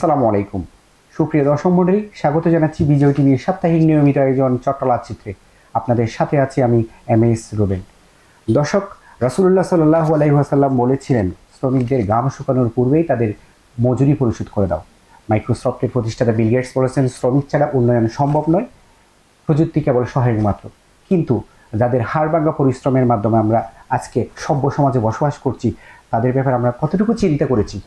আসসালামু আলাইকুম। সুপ্রিয় দর্শক মন্ডলী স্বাগত জানাচ্ছি বিজয় টিভির সাপ্তাহিক নিয়মিত আয়োজন চট্টলা চিত্রে আপনাদের সাথে আছি আমি এম এস রুবেন দর্শক রাসুল্লাহ সাল্লাহ আলাইসাল্লাম বলেছিলেন, শ্রমিকদের গাম শুকানোর পূর্বেই তাদের মজুরি পরিশোধ করে দাও। মাইক্রোসফটের প্রতিষ্ঠাতা বিল গেটস বলেছেন, শ্রমিক ছাড়া উন্নয়ন সম্ভব নয়, প্রযুক্তি কেবল সহায়ক মাত্র। কিন্তু যাদের হাড়ভাঙ্গা পরিশ্রমের মাধ্যমে আমরা আজকে সভ্য সমাজে বসবাস করছি, তাদের ব্যাপারে আমরা কতটুকু চিন্তা করেছি?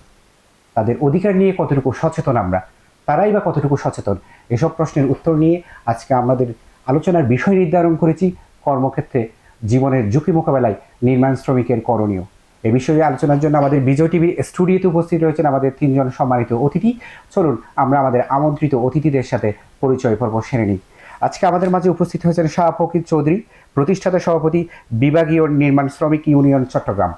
তাদের অধিকার নিয়ে কতটুকু সচেতন আমরা, তারাই বা কতটুকু সচেতন? এসব প্রশ্নের উত্তর নিয়ে আজকে আমাদের আলোচনার বিষয় নির্ধারণ করেছি কর্মক্ষেত্রে জীবনের ঝুঁকি মোকাবেলায় নির্মাণ শ্রমিকের করণীয়। এ বিষয়ে আলোচনার জন্য আমাদের বিজয় টিভির স্টুডিওতে উপস্থিত রয়েছেন আমাদের তিনজন সম্মানিত অতিথি। চলুন, আমরা আমাদের আমন্ত্রিত অতিথিদের সাথে পরিচয় পর্ব সেরে নিই। আজকে আমাদের মাঝে উপস্থিত হয়েছেন শাহ ফকির চৌধুরী, প্রতিষ্ঠাতা সভাপতি, বিভাগীয় নির্মাণ শ্রমিক ইউনিয়ন চট্টগ্রাম।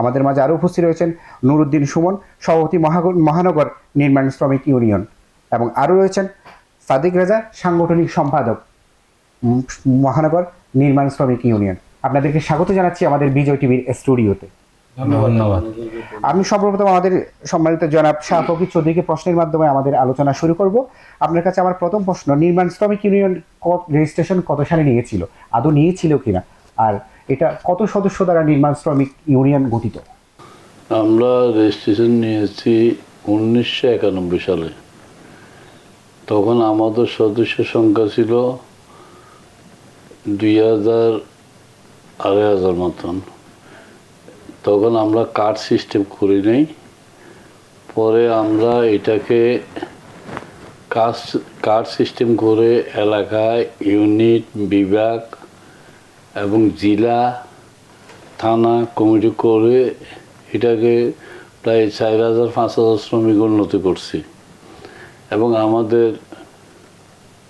আমাদের মাঝে আরও উপস্থিত রয়েছেন নুরুদ্দিন সুমন সভাপতি মহানগর নির্মাণ শ্রমিক ইউনিয়ন এবং আরও রয়েছেন সাদিক রাজা সাংগঠনিক সম্পাদক মহানগর নির্মাণ শ্রমিক ইউনিয়ন। আপনাদেরকে স্বাগত জানাচ্ছি আমাদের বিজয় টিভির স্টুডিওতে। ধন্যবাদ। আমি সর্বপ্রথম আমাদের সম্মানিত জনাব শাহ ফকির চৌধুরীকে প্রশ্নের মাধ্যমে আমাদের আলোচনা শুরু করব। আপনার কাছে আমার প্রথম প্রশ্ন নির্মাণ শ্রমিক ইউনিয়ন রেজিস্ট্রেশন কত সালে নিয়েছিল? আদৌ নিয়েছিল কিনা? আর এটা কত সদস্য দ্বারা নির্মাণ শ্রমিক ইউনিয়ন গঠিত? আমরা রেজিস্ট্রেশন নিয়েছি উনিশশো একানব্বই সালে। তখন আমাদের সদস্য সংখ্যা ছিল দুই হাজার আড়াই হাজার মতন। তখন আমরা কার্ড সিস্টেম করি নাই। পরে আমরা এটাকে কার্ড কার্ড সিস্টেম করে এলাকায় ইউনিট, বিভাগ এবং জেলা, থানা, কমিটি করে এটাকে প্রায় চার হাজার পাঁচ হাজার শ্রমিক উন্নতি করছি। এবং আমাদের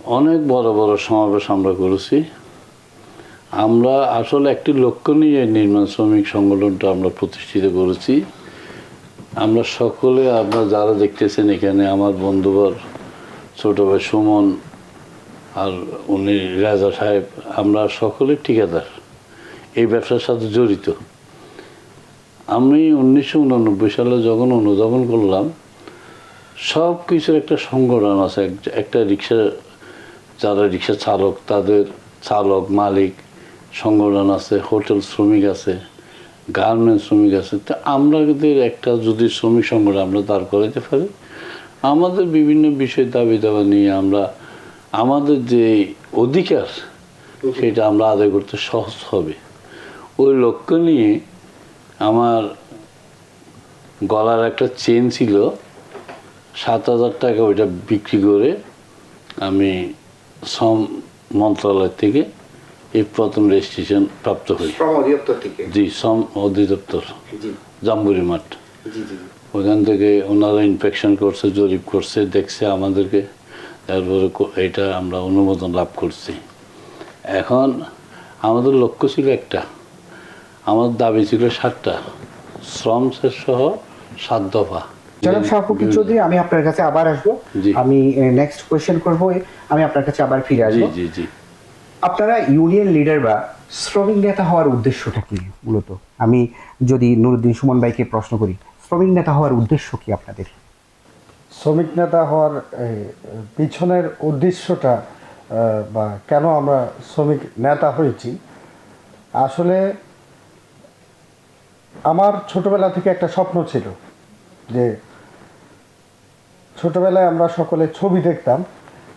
অনেক বড় বড় সমাবেশ আমরা করেছি। আমরা আসলে একটি লক্ষ্য নিয়ে নির্মাণ শ্রমিক সংগঠনটা আমরা প্রতিষ্ঠিত করেছি। আমরা সকলে আপনারা যারা দেখতেছেন এখানে, আমার বন্ধুবর, ছোট ভাই সুমন আর উনি রাজা সাহেব, আমরা সকলে ঠিকাদার। এই ব্যবসার সাথে জড়িত। আমি উনিশশো উনানব্বই সালে যখন অনুধাবন করলাম, সব কিছুর একটা সংগঠন আছে, এক- একটা রিক্সা, যারা রিক্সা চালক, তাদের চালক, মালিক সংগঠন আছে, হোটেল শ্রমিক আছে, গার্মেন্টস শ্রমিক আছে। তা আমাদের একটা যদি শ্রমিক সংগঠন আমরা দাঁড় করাইতে পারি, আমাদের বিভিন্ন বিষয় দাবি দাবা নিয়ে আমরা আমাদের যে অধিকার সেটা আমরা আদায় করতে সহজ হবে। ওই লক্ষ্য নিয়ে আমার গলার একটা চেন ছিল সাত হাজার টাকা ওইটা বিক্রি করে আমি শ্রম মন্ত্রণালয় থেকে এই প্রথম রেজিস্ট্রেশন প্রাপ্ত হই। জি শ্রম অধিদপ্তর জাম্বুরি মাঠ। ওখান থেকে ওনারা ইনফেকশন করছে জরিপ করছে দেখছে আমাদেরকে তারপরে এটা আমরা অনুমোদন লাভ করছি। এখন আমাদের লক্ষ্য ছিল একটা। আমার দাবি ছিল সাতটা। শ্রম শেষ সহ সাত দফা। জনাব শাহ চৌধুরী আমি আপনার কাছে আবার আসব। আমি নেক্সট কোয়েশ্চেন করব আমি আপনার কাছে আবার ফিরে আসব। জি জি আপনারা ইউনিয়ন লিডার বা শ্রমিক নেতা হওয়ার উদ্দেশ্যটা কি মূলত? আমি যদি নুরুদ্দিন সুমন ভাইকে প্রশ্ন করি শ্রমিক নেতা হওয়ার উদ্দেশ্য কি আপনাদের? শ্রমিক নেতা হওয়ার পিছনের উদ্দেশ্যটা বা কেন আমরা শ্রমিক নেতা হয়েছি, আসলে আমার ছোটবেলা থেকে একটা স্বপ্ন ছিল যে, ছোটবেলায় আমরা সকলে ছবি দেখতাম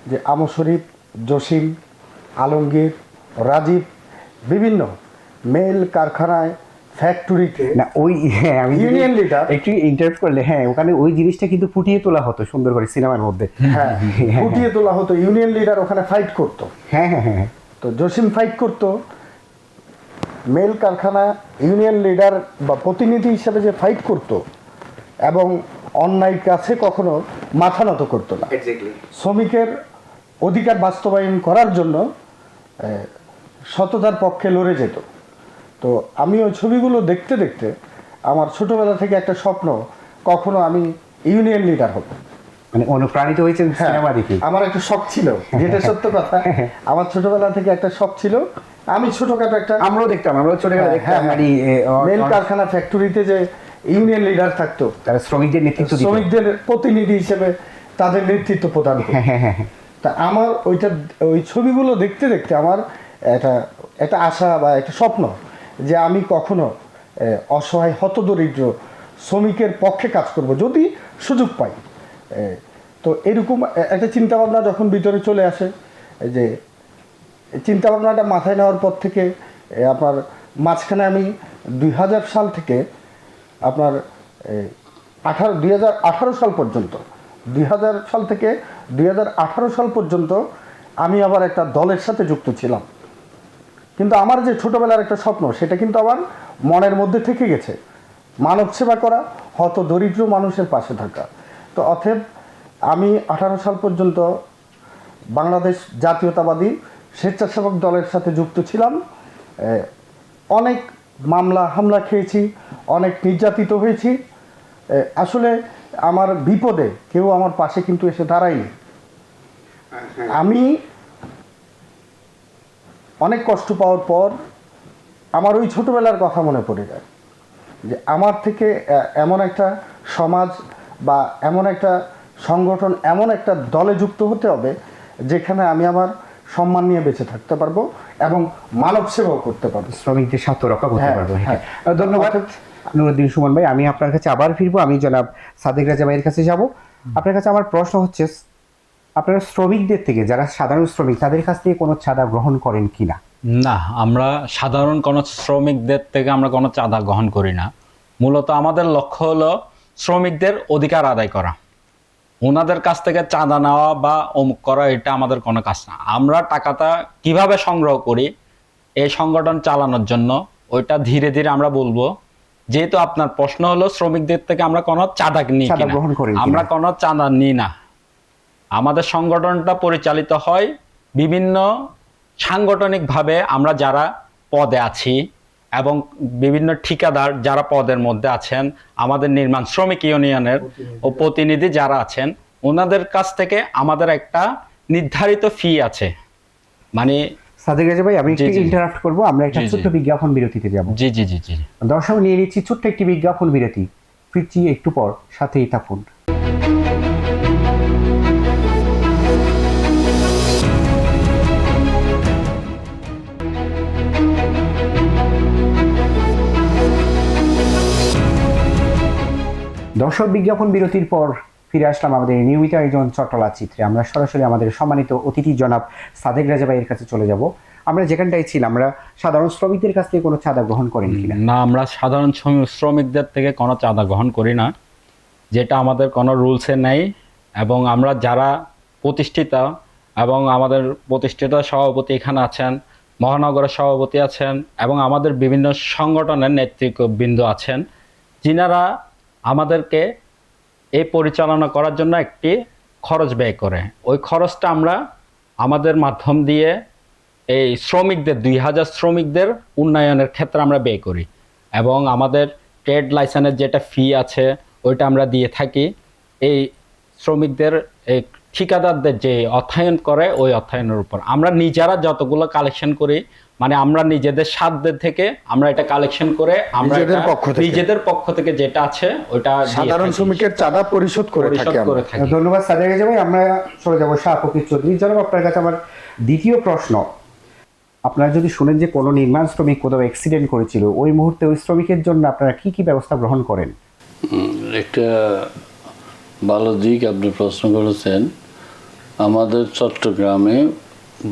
যে আমর শরীফ, জসিম, আলমগীর, রাজীব, বিভিন্ন মেল কারখানায় ফ্যাক্টরিতে না ওই হ্যাঁ আমি Union leader? একটু ইন্টারাপ্ট করলে হ্যাঁ ওখানে ওই জিনিসটা কিন্তু ফুটিয়ে তোলা হতো সুন্দর করে সিনেমার মধ্যে। হ্যাঁ ফুটিয়ে তোলা হতো ইউনিয়ন লিডার ওখানে ফাইট করতো। হ্যাঁ হ্যাঁ হ্যাঁ তো জসিম ফাইট করতো। মেল কারখানা ইউনিয়ন লিডার বা প্রতিনিধি হিসেবে যে ফাইট করতো এবং অন্যায় কাছে কখনো মাথা নত করতো না। শ্রমিকের অধিকার বাস্তবায়ন করার জন্য সততার পক্ষে লড়ে যেত। তো আমি ওই ছবিগুলো দেখতে দেখতে আমার ছোটবেলা থেকে একটা স্বপ্ন কখনো আমি ইউনিয়ন লিডার হব। মানে অনুপ্রাণিত হয়েছেন হ্যাঁ, সিনেমা দেখে? আমার একটা শখ ছিল যেটা সত্য কথা আমার ছোটবেলা থেকে একটা শখ ছিল। আমি ছোটখাটো একটা আমরাও দেখতাম আমরাও ছোটবেলা হ্যাঁ, দেখতাম হ্যাঁ, মানে মেল কারখানা ফ্যাক্টরিতে যে ইউনিয়ন লিডার থাকতো তারা শ্রমিকদের নেতৃত্ব শ্রমিকদের প্রতিনিধি হিসেবে তাদের নেতৃত্ব প্রদান। তা আমার ওইটা ওই ছবিগুলো দেখতে দেখতে আমার একটা একটা আশা বা একটা স্বপ্ন যে আমি কখনো অসহায় হতদরিদ্র শ্রমিকের পক্ষে কাজ করব যদি সুযোগ পাই। তো এরকম একটা চিন্তা ভাবনা যখন ভিতরে চলে আসে যে চিন্তা ভাবনাটা মাথায় নেওয়ার পর থেকে আপনার মাঝখানে আমি দুই হাজার সাল থেকে আপনার আঠারো, দুই হাজার আঠারো সাল পর্যন্ত, দুই হাজার সাল থেকে দুই হাজার আঠারো সাল পর্যন্ত আমি আবার একটা দলের সাথে যুক্ত ছিলাম। কিন্তু আমার যে ছোটবেলার একটা স্বপ্ন সেটা কিন্তু আমার মনের মধ্যে থেকে গেছে। মানব সেবা করা হত দরিদ্র মানুষের পাশে থাকা। তো অথব আমি আঠারো সাল পর্যন্ত বাংলাদেশ জাতীয়তাবাদী স্বেচ্ছাসেবক দলের সাথে যুক্ত ছিলাম। অনেক মামলা হামলা খেয়েছি অনেক নির্যাতিত হয়েছি। আসলে আমার বিপদে কেউ আমার পাশে কিন্তু এসে দাঁড়ায়নি। আমি অনেক কষ্ট পাওয়ার পর আমার ওই ছোটবেলার কথা মনে পড়ে যায় যে আমার থেকে এমন একটা সমাজ বা এমন একটা সংগঠন এমন একটা দলে যুক্ত হতে হবে যেখানে আমি আমার সম্মান নিয়ে বেঁচে থাকতে পারব এবং মানব সেবাও করতে পারব। শ্রমিকদের স্বার্থ রক্ষা করতে হ্যাঁ, পারব হ্যাঁ। হ্যাঁ। ধন্যবাদ। নুরুদ্দিন সুমন ভাই আমি আপনার কাছে আবার ফিরবো। আমি জনাব সাদেক রাজা ভাইয়ের কাছে যাব। আপনার কাছে আমার প্রশ্ন হচ্ছে আপনারা শ্রমিকদের থেকে যারা সাধারণ শ্রমিক তাদের কাছ থেকে কোনো চাঁদা গ্রহণ করেন কিনা না? না আমরা সাধারণ কোনো শ্রমিকদের থেকে আমরা কোনো চাঁদা গ্রহণ করি না। মূলত আমাদের লক্ষ্য হলো শ্রমিকদের অধিকার আদায় করা। ওনাদের কাছ থেকে চাঁদা নেওয়া বা অমুক করা এটা আমাদের কোনো কাজ না। আমরা টাকাটা কীভাবে সংগ্রহ করি এই সংগঠন চালানোর জন্য ওইটা ধীরে ধীরে আমরা বলব। যেহেতু আপনার প্রশ্ন হলো শ্রমিকদের থেকে আমরা কোনো চাঁদা নিই? আমরা কোনো চাঁদা নিই না। আমাদের সংগঠনটা পরিচালিত হয় বিভিন্ন সাংগঠনিকভাবে আমরা যারা পদে আছি এবং বিভিন্ন ঠিকাদার যারা পদের মধ্যে আছেন আমাদের নির্মাণ শ্রমিক ইউনিয়নের ও প্রতিনিধি যারা আছেন ওনাদের কাছ থেকে আমাদের একটা নির্ধারিত ফি আছে। মানে সাদিক রাজা ভাই আমি একটু ইন্টারাপ্ট করব। আমরা একটা। ছোট্ট বিজ্ঞাপন বিরতিতে যাব। জি জি জি জি। দর্শক নিয়ে নিচ্ছি ছোট্ট একটি বিজ্ঞাপন বিরতি। ফিরছি একটু পর সাথেই থাকুন। দর্শক বিজ্ঞাপন বিরতির পর ফিরে আসলাম আমাদের নিয়মিত আয়োজন চট্টলা চিত্রে। আমরা সরাসরি আমাদের সম্মানিত অতিথি জনাব সাদেক রাজা ভাইয়ের কাছে চলে যাব। আমরা যেখানটায় ছিলাম, আমরা সাধারণ শ্রমিকদের কাছ থেকে কোনো চাঁদা গ্রহণ কিনা? না, আমরা সাধারণ শ্রম- শ্রমিকদের থেকে কোনো চাঁদা গ্রহণ করি না। যেটা আমাদের কোনো রুলসে নেই এবং আমরা যারা প্রতিষ্ঠিত এবং আমাদের প্রতিষ্ঠিত সভাপতি এখানে আছেন মহানগরের সভাপতি আছেন এবং আমাদের বিভিন্ন সংগঠনের নেতৃবৃন্দ আছেন, যিনারা আমাদেরকে এই পরিচালনা করার জন্য একটি খরচ ব্যয় করে। ওই খরচটা আমরা আমাদের মাধ্যম দিয়ে এই শ্রমিকদের, দুই হাজার শ্রমিকদের উন্নয়নের ক্ষেত্রে আমরা ব্যয় করি এবং আমাদের ট্রেড লাইসেন্সের যেটা ফি আছে, ওইটা আমরা দিয়ে থাকি। এই শ্রমিকদের, এই ঠিকাদারদের যে অর্থায়ন করে, ওই অর্থায়নের উপর। আমরা নিজেরা যতগুলো কালেকশন করি মানে আমরা নিজেদের সাধ্যের থেকে আমরা এটা কালেকশন করে আমরা নিজেদের পক্ষ থেকে। নিজেদের পক্ষ থেকে যেটা আছে ওইটা দিয়ে সাধারণ শ্রমিকের চাঁদা পরিশোধ করে থাকি ধন্যবাদ সাদেক ভাই। আমরা চলে যাব শাহ ফকির চৌধুরী জনাব আপনার কাছে আমার দ্বিতীয় প্রশ্ন। আপনারা যদি শুনেন যে কোনো নির্মাণ শ্রমিক কোথাও অ্যাক্সিডেন্ট করেছিল ওই মুহূর্তে ওই শ্রমিকের জন্য আপনারা কি কি ব্যবস্থা গ্রহণ করেন? একটা ভালো দিক আপনি প্রশ্ন করেছেন। আমাদের চট্টগ্রামে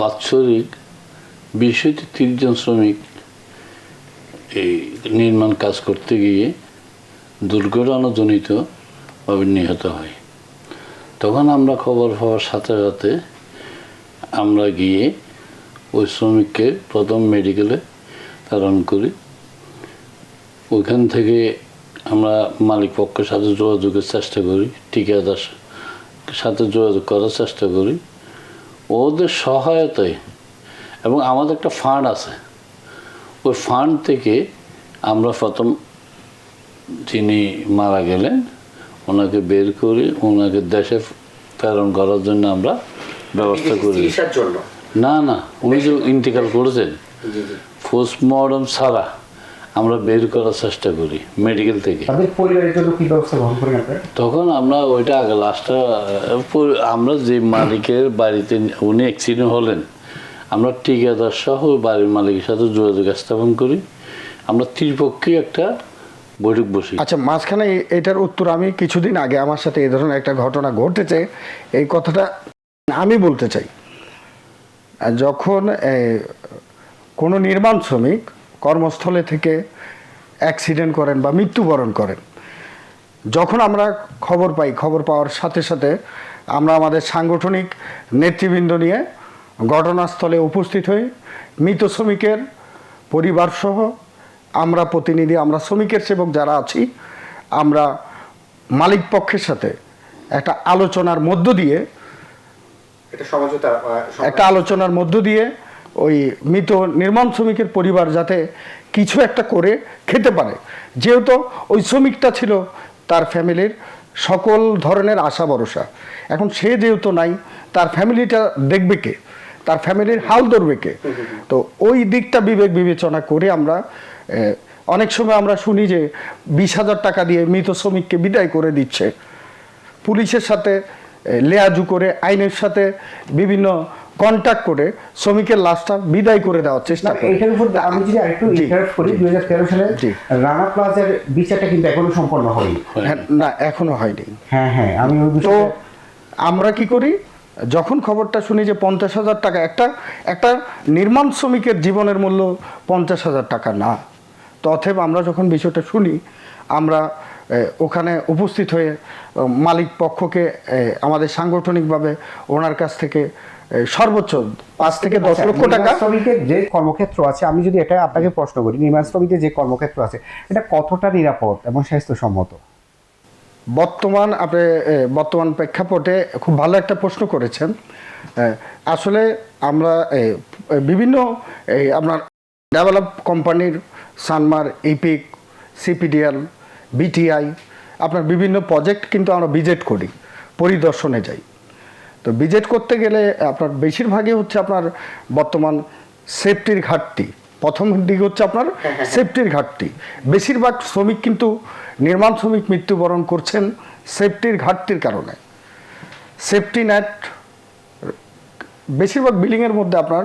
বাৎসরিক বিশ হইতে তিরিশ জন শ্রমিক এই নির্মাণ কাজ করতে গিয়ে দুর্ঘটনাজনিতভাবে নিহত হয়। তখন আমরা খবর পাওয়ার সাথে সাথে আমরা গিয়ে ওই শ্রমিককে প্রথম মেডিকেলে প্রেরণ করি। ওইখান থেকে আমরা মালিক পক্ষের সাথে যোগাযোগের চেষ্টা করি, ঠিকাদার সাথে যোগাযোগ করার চেষ্টা করি। ওদের সহায়তায় এবং আমাদের একটা ফান্ড আছে। ওই ফান্ড থেকে আমরা প্রথম যিনি মারা গেলেন ওনাকে বের করে ওনাকে দেশে প্রেরণ করার জন্য আমরা ব্যবস্থা করি জন্য? না না উনি যে ইন্তেকাল করেছেন। পোস্টমর্টম ছাড়া আমরা বের করার চেষ্টা করি মেডিকেল থেকে। পরিবারের জন্য কি ব্যবস্থা গ্রহণ করেন তখন আমরা ওইটা আগে লাস্টটা আমরা যে মালিকের বাড়িতে উনি অ্যাক্সিডেন্ট হলেন আমরা ঠিকাদার সহ বাড়ির মালিকের সাথে যোগাযোগ স্থাপন করি। আমরা ত্রিপক্ষীয় একটা বৈঠক বসি। আচ্ছা মাঝখানে এটার উত্তর আমি কিছুদিন আগে আমার সাথে এই ধরনের একটা ঘটনা ঘটেছে। এই কথাটা আমি বলতে চাই। যখন কোনো নির্মাণ শ্রমিক কর্মস্থলে থেকে অ্যাক্সিডেন্ট করেন বা মৃত্যুবরণ করেন, যখন আমরা খবর পাই, খবর পাওয়ার সাথে সাথে আমরা আমাদের সাংগঠনিক নেতৃবৃন্দ নিয়ে ঘটনাস্থলে উপস্থিত হই মৃত শ্রমিকের পরিবারসহ আমরা প্রতিনিধি আমরা শ্রমিকের সেবক যারা আছি আমরা মালিক পক্ষের সাথে একটা আলোচনার মধ্য দিয়ে একটা আলোচনার মধ্য দিয়ে ওই মৃত নির্মাণ শ্রমিকের পরিবার যাতে কিছু একটা করে খেতে পারে। যেহেতু ওই শ্রমিকটা ছিল তার ফ্যামিলির সকল ধরনের আশা ভরসা। এখন সে যেহেতু নাই তার ফ্যামিলিটা দেখবে কে? তার ফ্যামিলির হাল ধরবে কে? তো ওই দিকটা বিবেক বিবেচনা করে আমরা অনেক সময় আমরা শুনি যে বিশ হাজার টাকা দিয়ে মৃত শ্রমিককে বিদায় করে দিচ্ছে। পুলিশের সাথে লেয়াজু করে আইনের সাথে বিভিন্ন কন্ট্যাক্ট করে শ্রমিকের লাশটা বিদায় করে দেওয়ার চেষ্টা করে। এটার উপর আমি যদি আরেকটু ইন্টারাপ্ট করি দুই হাজার তেরো সালে রানা প্লাজার বিচারটা কিন্তু এখনও সম্পন্ন হয়নি। হ্যাঁ, না এখনও হয়নি। হ্যাঁ হ্যাঁ আমি তো আমরা কি করি? যখন খবরটা শুনি যে পঞ্চাশ হাজার টাকা একটা একটা নির্মাণ শ্রমিকের জীবনের মূল্য পঞ্চাশ হাজার টাকা না। তো অথব আমরা যখন বিষয়টা শুনি আমরা ওখানে উপস্থিত হয়ে মালিক পক্ষকে আমাদের সাংগঠনিকভাবে ওনার কাছ থেকে সর্বোচ্চ পাঁচ থেকে দশ আচ্ছা, লক্ষ টাকা। শ্রমিকের যে কর্মক্ষেত্র আছে আমি যদি এটা আপনাকে প্রশ্ন করি নির্মাণ শ্রমিকের যে কর্মক্ষেত্র আছে এটা কতটা নিরাপদ এবং স্বাস্থ্যসম্মত? বর্তমান আপনি বর্তমান প্রেক্ষাপটে খুব ভালো একটা প্রশ্ন করেছেন। আসলে আমরা বিভিন্ন এই আপনার ডেভেলপ কোম্পানির সানমার, ইপিক, সিপিডিএল, বিটিআই, আপনার বিভিন্ন প্রজেক্ট কিন্তু আমরা ভিজিট করি, পরিদর্শনে যাই। তো ভিজিট করতে গেলে আপনার বেশিরভাগই হচ্ছে আপনার বর্তমান সেফটির ঘাটতি। প্রথম দিক হচ্ছে আপনার সেফটির ঘাটতি। বেশিরভাগ শ্রমিক কিন্তু নির্মাণ শ্রমিক মৃত্যুবরণ করছেন সেফটির ঘাটতির কারণে। সেফটি নেট বেশিরভাগ বিল্ডিংয়ের মধ্যে আপনার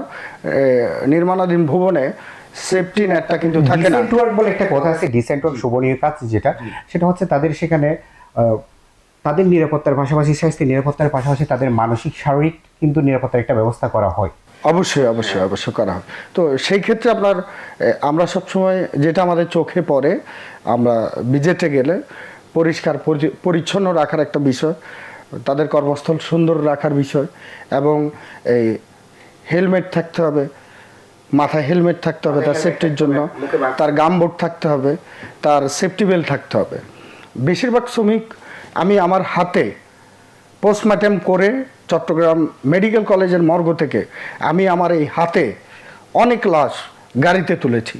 নির্মাণাধীন ভবনে সেফটি নেটটা কিন্তু থাকে না। ওয়ার্ক বলে একটা কথা আছে ডিসেন্ট ওয়ার্ক শোভনীয় কাজ যেটা সেটা হচ্ছে তাদের সেখানে তাদের নিরাপত্তার পাশাপাশি স্বাস্থ্যের নিরাপত্তার পাশাপাশি তাদের মানসিক শারীরিক কিন্তু নিরাপত্তার একটা ব্যবস্থা করা হয়। অবশ্যই অবশ্যই অবশ্যই করা হয় তো সেই ক্ষেত্রে আপনার আমরা সবসময় যেটা আমাদের চোখে পড়ে আমরা বিজেটে গেলে পরিষ্কার পরি- পরিচ্ছন্ন রাখার একটা বিষয় তাদের কর্মস্থল সুন্দর রাখার বিষয় এবং এই হেলমেট থাকতে হবে মাথায় হেলমেট থাকতে হবে তার সেফটির জন্য তার গামবোর্ড থাকতে হবে তার সেফটি বেল্ট থাকতে হবে। বেশিরভাগ শ্রমিক আমি আমার হাতে পোস্টমর্টেম করে চট্টগ্রাম মেডিকেল কলেজের মর্গ থেকে আমি আমার এই হাতে অনেক লাশ গাড়িতে তুলেছি।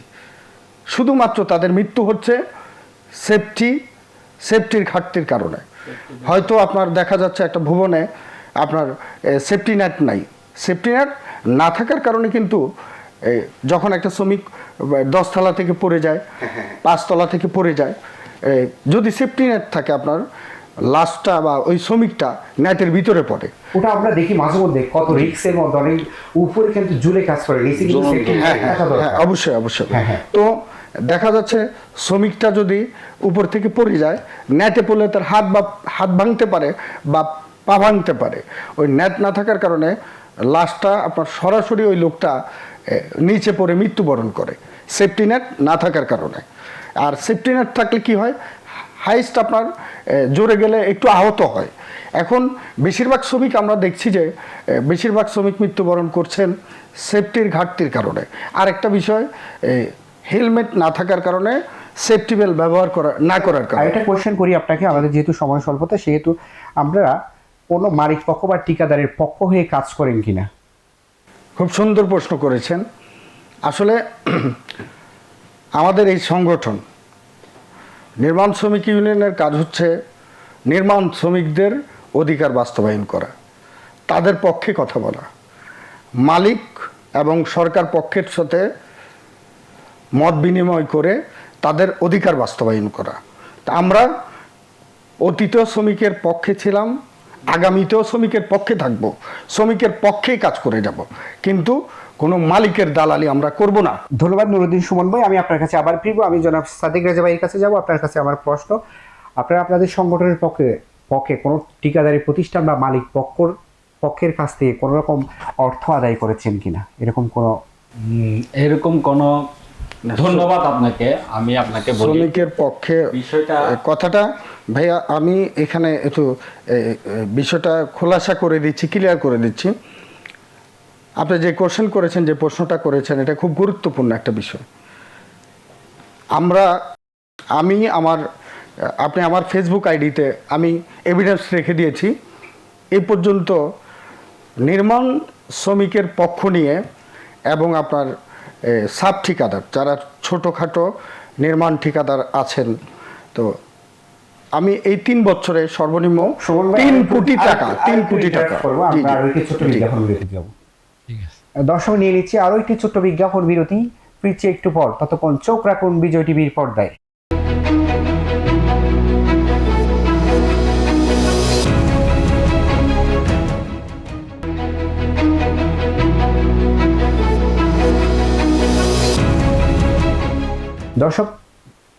শুধুমাত্র তাদের মৃত্যু হচ্ছে সেফটি সেফটির ঘাটতির কারণে। হয়তো আপনার দেখা যাচ্ছে একটা ভুবনে আপনার সেফটি নেট নাই। সেফটি নেট না থাকার কারণে কিন্তু যখন একটা শ্রমিক দশতলা থেকে পড়ে যায় পাঁচতলা থেকে পড়ে যায় যদি সেফটি নেট থাকে আপনার লাশটা বা ওই শ্রমিকটা নেটের ভিতরে পড়ে। ওটা আমরা দেখি মাঝে মধ্যে কত রিক্সের মধ্যে অনেক উপরে কিন্তু জুলে কাজ করে। নিচে কিন্তু হ্যাঁ হ্যাঁ। হ্যাঁ, অবশ্যই অবশ্যই। তো দেখা যাচ্ছে শ্রমিকটা যদি উপর থেকে পড়ে যায় নেটে পড়লে তার হাত বা হাত ভাঙতে পারে বা পা ভাঙতে পারে। ওই নেট না থাকার কারণে লাশটা আপনার সরাসরি ওই লোকটা নিচে পড়ে মৃত্যুবরণ করে। সেফটি নেট না থাকার কারণে। আর সেফটি নেট থাকলে কি হয়? হাইস্ট আপনার জোরে গেলে একটু আহত হয়। এখন বেশিরভাগ শ্রমিক আমরা দেখছি যে বেশিরভাগ শ্রমিক মৃত্যুবরণ করছেন সেফটির ঘাটতির কারণে। আর একটা বিষয় হেলমেট না থাকার কারণে সেফটি বেল্ট ব্যবহার করা না করার কারণে। একটা কোয়েশ্চেন করি আপনাকে আমাদের যেহেতু সময় স্বল্পতা সেহেতু আমরা কোনো মালিক পক্ষ বা ঠিকাদারের পক্ষ হয়ে কাজ করেন কি না খুব সুন্দর প্রশ্ন করেছেন। আসলে আমাদের এই সংগঠন নির্মাণ শ্রমিক ইউনিয়নের কাজ হচ্ছে নির্মাণ শ্রমিকদের অধিকার বাস্তবায়ন করা, তাদের পক্ষে কথা বলা। মালিক এবং সরকার পক্ষের সাথে মত বিনিময় করে তাদের অধিকার বাস্তবায়ন করা। তা আমরা অতীতেও শ্রমিকের পক্ষে ছিলাম, আগামীতেও শ্রমিকের পক্ষে থাকব, শ্রমিকের পক্ষেই কাজ করে যাব। কিন্তু কোনো মালিকের দালালি আমরা করব না। ধন্যবাদ নুরুদ্দিন সুমন ভাই আমি আপনার কাছে আবার ফিরবো। আমি জনাব সাদিক রাজা ভাইয়ের কাছে যাব আপনার কাছে আমার প্রশ্ন। আপনারা আপনাদের সংগঠনের পক্ষে পক্ষে কোনো ঠিকাদারি প্রতিষ্ঠান বা মালিক পক্ষর পক্ষের কাছ থেকে কোনো রকম অর্থ আদায় করেছেন কিনা? এরকম কোনো এরকম কোনো ধন্যবাদ আপনাকে আমি আপনাকে শ্রমিকের পক্ষে বিষয়টা কথাটা ভাইয়া আমি এখানে একটু বিষয়টা খোলাসা করে দিচ্ছি ক্লিয়ার করে দিচ্ছি। আপনি যে কোশ্চেন করেছেন যে প্রশ্নটা করেছেন এটা খুব গুরুত্বপূর্ণ একটা বিষয়। আমরা আমি আমার আপনি আমার ফেসবুক আইডিতে আমি এভিডেন্স রেখে দিয়েছি। এই পর্যন্ত নির্মাণ শ্রমিকের পক্ষ নিয়ে এবং আপনার সাব ঠিকাদার যারা ছোটোখাটো নির্মাণ ঠিকাদার আছেন তো আমি এই তিন বছরে সর্বনিম্ন তিন কোটি টাকা তিন কোটি টাকা। দর্শক নিয়ে নিচ্ছি আরও একটি ছোট্ট বিজ্ঞাপন বিরতি। ফিরছি একটু পর। ততক্ষণ চোখ রাখুন বিজয় টিভির পর্দায়। দর্শক,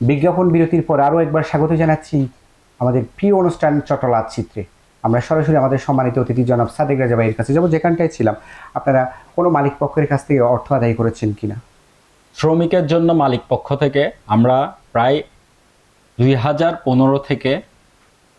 বিজ্ঞাপন বিরতির পর আরও একবার স্বাগত জানাচ্ছি আমাদের প্রিয় অনুষ্ঠান চটলাত চিত্রে। আমরা সরাসরি আমাদের সম্মানিত অতিথি জনাব সাদেক রাজা ভাইয়ের কাছে যাব যেখানটায় ছিলাম। আপনারা কোনো মালিক পক্ষের কাছ থেকে অর্থ আদায় করেছেন কিনা? শ্রমিকের জন্য মালিক পক্ষ থেকে আমরা প্রায় দুই হাজার পনেরো থেকে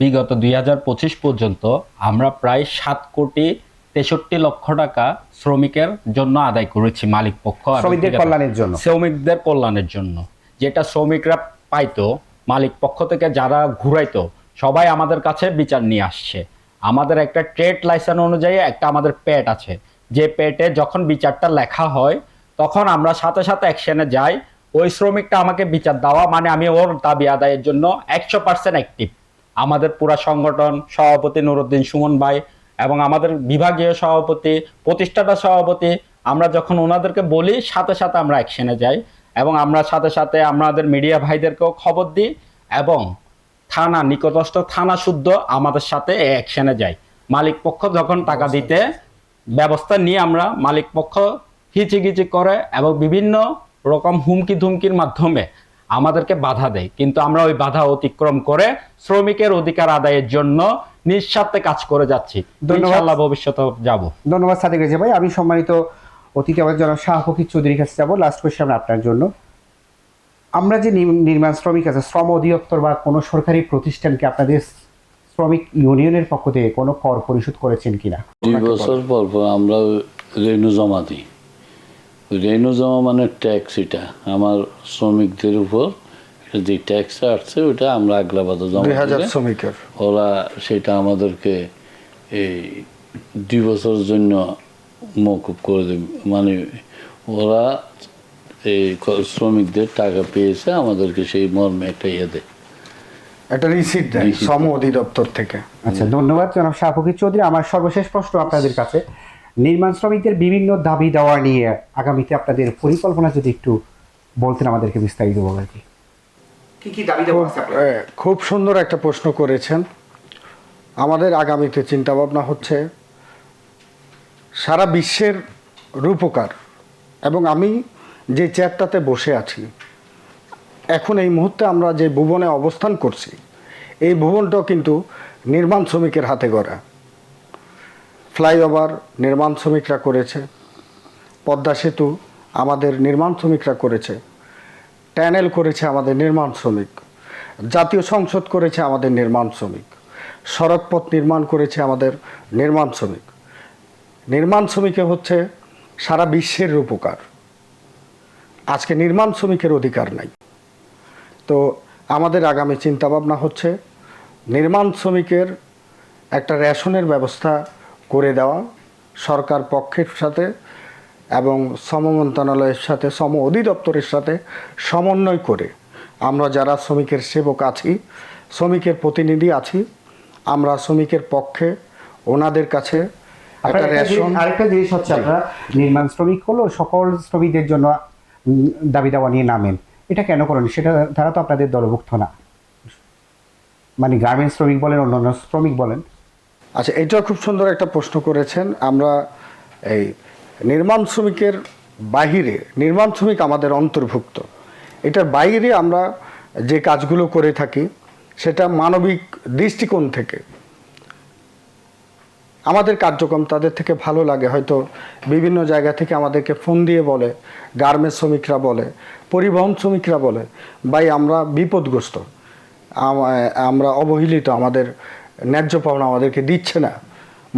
বিগত দুই হাজার পঁচিশ পর্যন্ত আমরা প্রায় সাত কোটি তেষট্টি লক্ষ টাকা শ্রমিকের জন্য আদায় করেছি মালিক পক্ষ শ্রমিকদের কল্যাণের জন্য। শ্রমিকদের কল্যাণের জন্য। যেটা শ্রমিকরা পাইতো মালিক পক্ষ থেকে যারা ঘুরাইতো সবাই আমাদের কাছে বিচার নিয়ে আসছে। আমাদের একটা ট্রেড লাইসেন্স অনুযায়ী একটা আমাদের পেট আছে। যে পেটে যখন বিচারটা লেখা হয়, তখন আমরা সাথে সাথে অ্যাকশনে যাই। ওই শ্রমিকটা আমাকে বিচার দেওয়া মানে আমি ওর দাবি আদায়ের জন্য একশো পার্সেন্ট অ্যাক্টিভ আমাদের পুরা সংগঠন, সভাপতি নুরুদ্দিন সুমন ভাই এবং আমাদের বিভাগীয় সভাপতি, প্রতিষ্ঠাতা সভাপতি, আমরা যখন ওনাদেরকে বলি, সাথে সাথে আমরা অ্যাকশনে যাই এবং আমরা সাথে সাথে আমাদের মিডিয়া ভাইদেরকেও খবর দিই এবং থানা নিকটস্থ থানা শুদ্ধ আমাদের সাথে অ্যাকশনে যাই মালিক পক্ষ যখন টাকা দিতে ব্যবস্থা নিয়ে আমরা মালিক পক্ষ হিচিগিচি করে এবং বিভিন্ন রকম হুমকি ধুমকির মাধ্যমে আমাদেরকে বাধা দেয়। কিন্তু আমরা ওই বাধা অতিক্রম করে শ্রমিকের অধিকার আদায়ের জন্য নিঃস্বার্থে কাজ করে যাচ্ছি। ধন্যবাদ। ইনশাআল্লাহ ভবিষ্যতে যাব। ধন্যবাদ সাদেক রাজা ভাই। আমি সম্মানিত অতিথি আমাদের জনাব শাহ ফকির চৌধুরীর কাছে যাব। লাস্ট কোয়েশ্চেন আপনার জন্য। আমরা যে নির্মাণ শ্রমিক আছে শ্রম অধিদপ্তর বা কোনো সরকারি প্রতিষ্ঠানকে আপনাদের শ্রমিক ইউনিয়নের পক্ষ থেকে কোনো কর পরিশোধ করেছেন কিনা? দুই বছর পর পর আমরা রেনু জমা দিই। রেনু জমা মানে ট্যাক্স এটা। আমার শ্রমিকদের উপর যে ট্যাক্স আসছে ওটা আমরা আগলাবাদে জমা দুই হাজার দিলে শ্রমিকের। ওরা সেটা আমাদেরকে এই দুই বছরের জন্য মকুব করে দেবে। মানে ওরা এই শ্রমিকদের টাকা পেয়েছে আমাদেরকে সেই মর্মে একটা ইয়ে দেয়। একটা রিসিট দেয় শ্রম অধিদপ্তর থেকে। আচ্ছা ধন্যবাদ জনাব শাহ ফকির চৌধুরী। আমার সর্বশেষ প্রশ্ন আপনাদের কাছে। নির্মাণ শ্রমিকদের বিভিন্ন দাবি দেওয়া নিয়ে আগামীতে আপনাদের পরিকল্পনা যদি একটু বলতেন আমাদেরকে বিস্তারিত বলে কি কি দাবি? এ, খুব সুন্দর একটা প্রশ্ন করেছেন। আমাদের আগামীতে চিন্তা ভাবনা হচ্ছে সারা বিশ্বের রূপকার এবং আমি যে চেয়ারটাতে বসে আছি। এখন এই মুহূর্তে আমরা যে ভুবনে অবস্থান করছি, এই ভুবনটাও কিন্তু নির্মাণ শ্রমিকের হাতে গড়া। ফ্লাইওভার নির্মাণ শ্রমিকরা করেছে, পদ্মা সেতু আমাদের নির্মাণ শ্রমিকরা করেছে, ট্যানেল করেছে আমাদের নির্মাণ শ্রমিক, জাতীয় সংসদ করেছে আমাদের নির্মাণ শ্রমিক, সড়কপথ নির্মাণ করেছে আমাদের নির্মাণ শ্রমিক। নির্মাণ শ্রমিকে হচ্ছে সারা বিশ্বের উপকার আজকে নির্মাণ শ্রমিকের অধিকার নাই। তো আমাদের আগামী চিন্তাভাবনা হচ্ছে নির্মাণ শ্রমিকের একটা রেশনের ব্যবস্থা করে দেওয়া সরকার পক্ষের সাথে এবং শ্রম মন্ত্রণালয়ের সাথে শ্রম অধিদপ্তরের সাথে সমন্বয় করে আমরা যারা শ্রমিকের সেবক আছি শ্রমিকের প্রতিনিধি আছি আমরা শ্রমিকের পক্ষে ওনাদের কাছে একটা রেশন আরেকটা জিনিস হচ্ছে আপনারা নির্মাণ শ্রমিক হলো সকল শ্রমিকদের জন্য দাবি দেওয়া নিয়ে নামেন। এটা কেন করেন সেটা তারা তো আপনাদের দলভুক্ত না। মানে গার্মেন্টস শ্রমিক বলেন, অন্যান্য শ্রমিক বলেন। আচ্ছা এটা খুব সুন্দর একটা প্রশ্ন করেছেন। আমরা এই নির্মাণ শ্রমিকের বাহিরে, নির্মাণ শ্রমিক আমাদের অন্তর্ভুক্ত। এটার বাইরে আমরা যে কাজগুলো করে থাকি, সেটা মানবিক দৃষ্টিকোণ থেকে আমাদের কার্যক্রম তাদের থেকে ভালো লাগে। হয়তো বিভিন্ন জায়গা থেকে আমাদেরকে ফোন দিয়ে বলে গার্মেন্টস শ্রমিকরা বলে, পরিবহন শ্রমিকরা বলে, ভাই, আমরা বিপদগ্রস্ত। আমরা অবহেলিত, আমাদের ন্যায্য পাওনা আমাদেরকে দিচ্ছে না।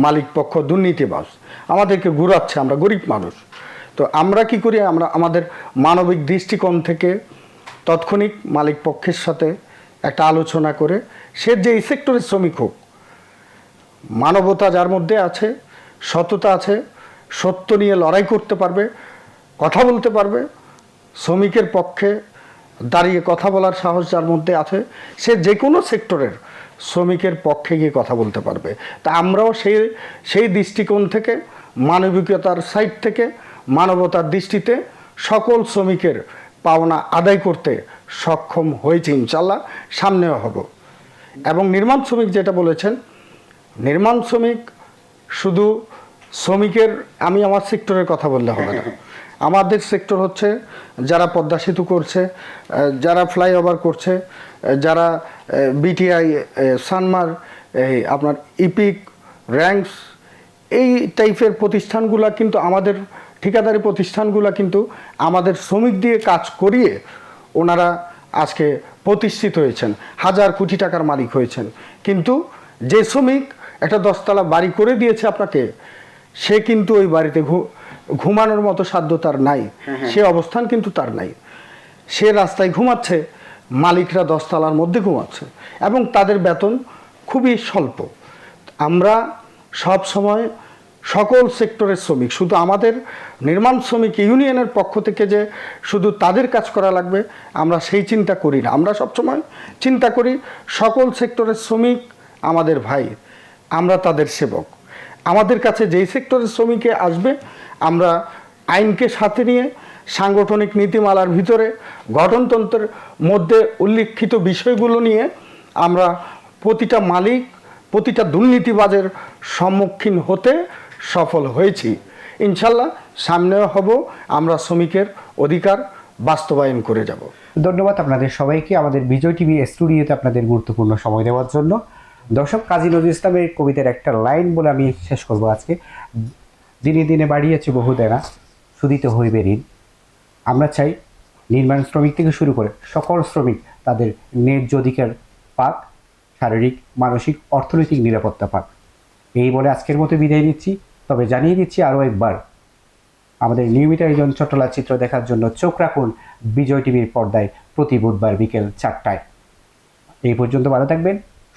মালিক পক্ষ দুর্নীতিবাজ। আমাদেরকে ঘুরাচ্ছে, আমরা গরিব মানুষ। তো আমরা কি করি? আমরা, আমাদের মানবিক দৃষ্টিকোণ থেকে তৎক্ষণিক মালিক পক্ষের সাথে একটা আলোচনা করে, সে যে সেক্টরের শ্রমিক হোক মানবতা যার মধ্যে আছে, সততা আছে, সত্য নিয়ে লড়াই করতে পারবে, কথা বলতে পারবে, শ্রমিকের পক্ষে দাঁড়িয়ে কথা বলার সাহস যার মধ্যে আছে, সে যে কোনো সেক্টরের শ্রমিকের পক্ষে গিয়ে কথা বলতে পারবে। তা আমরাও সেই সেই দৃষ্টিকোণ থেকে, মানবিকতার সাইড থেকে, মানবতার দৃষ্টিতে সকল শ্রমিকের পাওনা আদায় করতে সক্ষম হয়েছে ইনশাল্লাহ, সামনেও হব। এবং নির্মাণ শ্রমিক যেটা বলেছেন নির্মাণ শ্রমিক, শুধু শ্রমিকের, আমি আমার সেক্টরের কথা বললে হবে না। আমাদের সেক্টর হচ্ছে যারা পদ্মা সেতু করছে যারা ফ্লাইওভার করছে যারা বিটিআই সানমার এই আপনার ইপিক র্যাঙ্কস এই টাইপের প্রতিষ্ঠানগুলো কিন্তু আমাদের ঠিকাদারি প্রতিষ্ঠানগুলো কিন্তু আমাদের শ্রমিক দিয়ে কাজ করিয়ে ওনারা আজকে প্রতিষ্ঠিত হয়েছেন। হাজার কোটি টাকার মালিক হয়েছেন। কিন্তু যে শ্রমিক একটা দশতলা বাড়ি করে দিয়েছে আপনাকে সে কিন্তু ওই বাড়িতে ঘুমানোর মতো সাধ্য তার নাই। সে অবস্থান কিন্তু তার নাই। সে রাস্তায় ঘুমাচ্ছে মালিকরা দশতলার মধ্যে ঘুমাচ্ছে এবং তাদের বেতন খুবই স্বল্প। আমরা সব সময় সকল সেক্টরের শ্রমিক শুধু আমাদের নির্মাণ শ্রমিক ইউনিয়নের পক্ষ থেকে যে শুধু তাদের কাজ করা লাগবে আমরা সেই চিন্তা করি না। আমরা সবসময় চিন্তা করি সকল সেক্টরের শ্রমিক আমাদের ভাই। আমরা তাদের সেবক। আমাদের কাছে যেই সেক্টরের শ্রমিকে আসবে, আমরা আইনকে সাথে নিয়ে, সাংগঠনিক নীতিমালার ভিতরে, গঠনতন্ত্রের মধ্যে উল্লিখিত বিষয়গুলো নিয়ে আমরা প্রতিটা মালিক, প্রতিটা দুর্নীতিবাজের সম্মুখীন হতে সফল হয়েছি। ইনশাল্লাহ সামনেও হব, আমরা শ্রমিকের অধিকার বাস্তবায়ন করে যাব। ধন্যবাদ আপনাদের সবাইকে। আমাদের বিজয় টিভি স্টুডিওতে আপনাদের গুরুত্বপূর্ণ সময় দেওয়ার জন্য। দর্শক, কাজী নজরুল ইসলামের কবিতার একটা লাইন বলে আমি শেষ করব আজকে। দিনে দিনে বাড়িয়েছে বহু দেনা শুধিতে হইবে ঋণ। আমরা চাই নির্মাণ শ্রমিক থেকে শুরু করে সকল শ্রমিক তাদের ন্যায্য অধিকার পাক, শারীরিক, মানসিক, অর্থনৈতিক নিরাপত্তা পাক। এই বলে আজকের মতো বিদায় নিচ্ছি। তবে জানিয়ে দিচ্ছি আরও একবার, আমাদের নিয়মিত একজন চট্টলা চিত্র দেখার জন্য চোখ রাখুন বিজয় টিভির পর্দায় প্রতি বুধবার বিকেল চারটায়। এই পর্যন্ত ভালো থাকবেন।